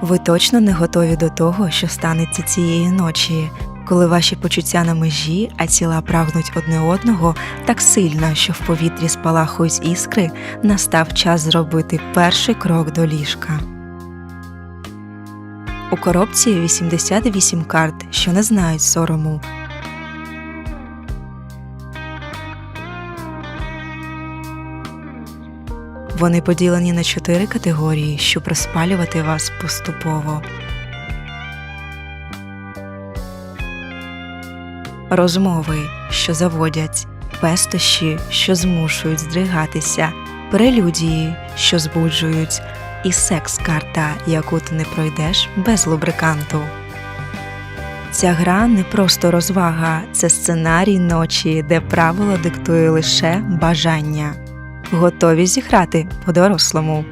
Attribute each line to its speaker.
Speaker 1: Ви точно не готові до того, що станеться цієї ночі, коли ваші почуття на межі, а тіла прагнуть одне одного так сильно, що в повітрі спалахують іскри, настав час зробити перший крок до ліжка. У коробці 88 карт, що не знають сорому. Вони поділені на чотири категорії, щоб розпалювати вас поступово. Розмови, що заводять, пестощі, що змушують здригатися, прелюдії, що збуджують, і секс-карта, яку ти не пройдеш без лубриканту. Ця гра не просто розвага, це сценарій ночі, де правило диктує лише бажання. Готові зіграти по-дорослому.